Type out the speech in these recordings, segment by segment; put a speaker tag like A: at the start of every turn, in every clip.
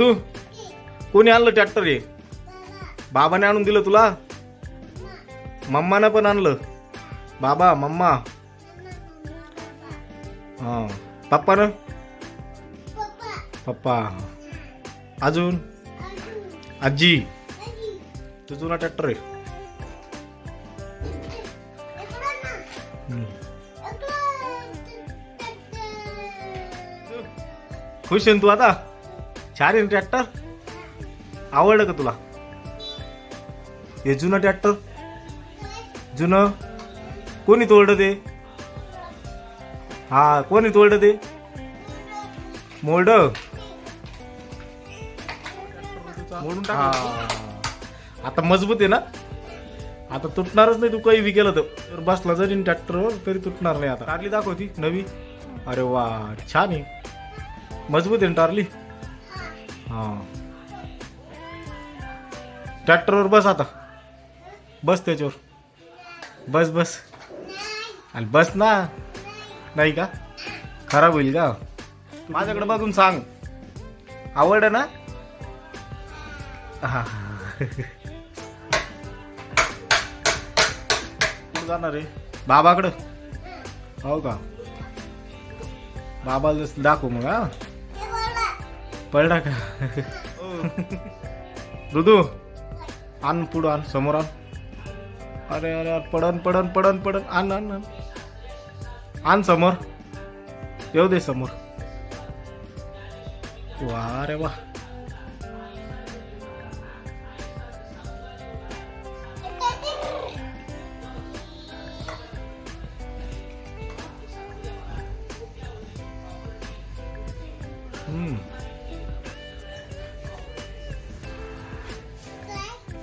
A: तू? कोणी आणलं ट्रॅक्टर हे? बाबाने आणून दिलं तुला? मम्मानं पण आणलं. बाबा मम्मा. हा. पप्पानं? पप्पा अजून? आजी? तू जुना ट्रॅक्टर आहे. खुश आहे ना तू आता? छान आहे ट्रॅक्टर आवडलं का तुला? हे जुनं ट्रॅक्टर जुनं? कोणी तोडलं ते? हा कोणी तोडलं ते? मोल्ड? मोडून आता मजबूत आहे ना? आता तुटणारच नाही तू काही बी केलं तर. तर बसला जरी ट्रॅक्टरवर तरी तुटणार नाही आता. टारली दाखवती नवी? अरे वा छान आहे. मजबूत आहे ना टारली? हा. ट्रॅक्टरवर बस आता. बस त्याच्यावर. बस बस. आणि बस ना. नाही का? खराब होईल का? माझ्याकडे बघून सांग. आवड ना? हा. जाणार आहे? बाबाकडं. हो का? बाबाला जसं दाखवू मग हा. पळला का? दुदू. आण पुढं आण समोर आण. अरे अरे अरे, पडन पडन पडन पडन. आण आण आण. आण समोर. येऊ दे समोर. वा रे वा. हम्म.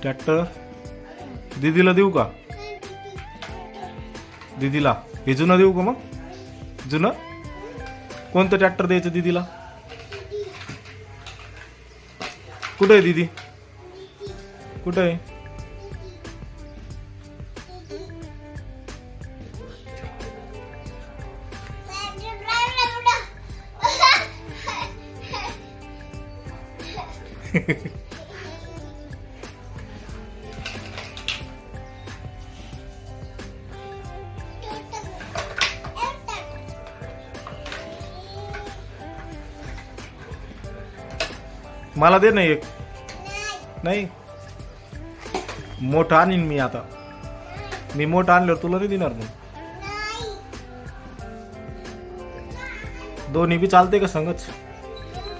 A: ट्रॅक्टर दीदीला देऊ का? दीदीला. हे जुनं देऊ का मग? जुनं? कोणतं ट्रॅक्टर द्यायचं दीदीला? कुठं आहे दीदी? कुठं आहे? मला दे ना एक. नाही. मोठं आणीन मी आता. मी मोठं आणल्यावर तुला नाही देणार मग दोन्ही बी चालते का संगच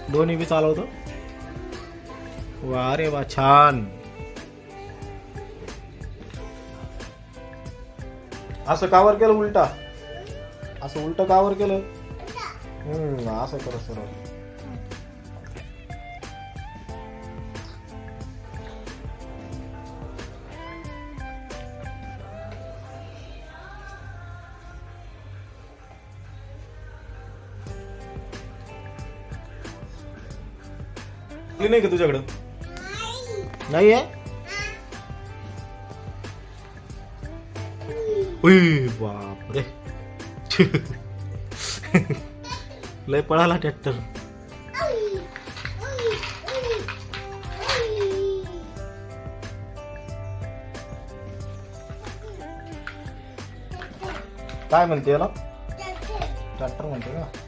A: दोन्ही बी चालवतो? वा रे वा छान. असं कावर केलं उलटा. असं उलट कावर केलं? हम्म असं करत सरळ. नाही का तुझ्याकडं? नाही आहे? बापरे. लय पळाला ट्रॅक्टर. काय म्हणते याला? ट्रॅक्टर म्हणते का?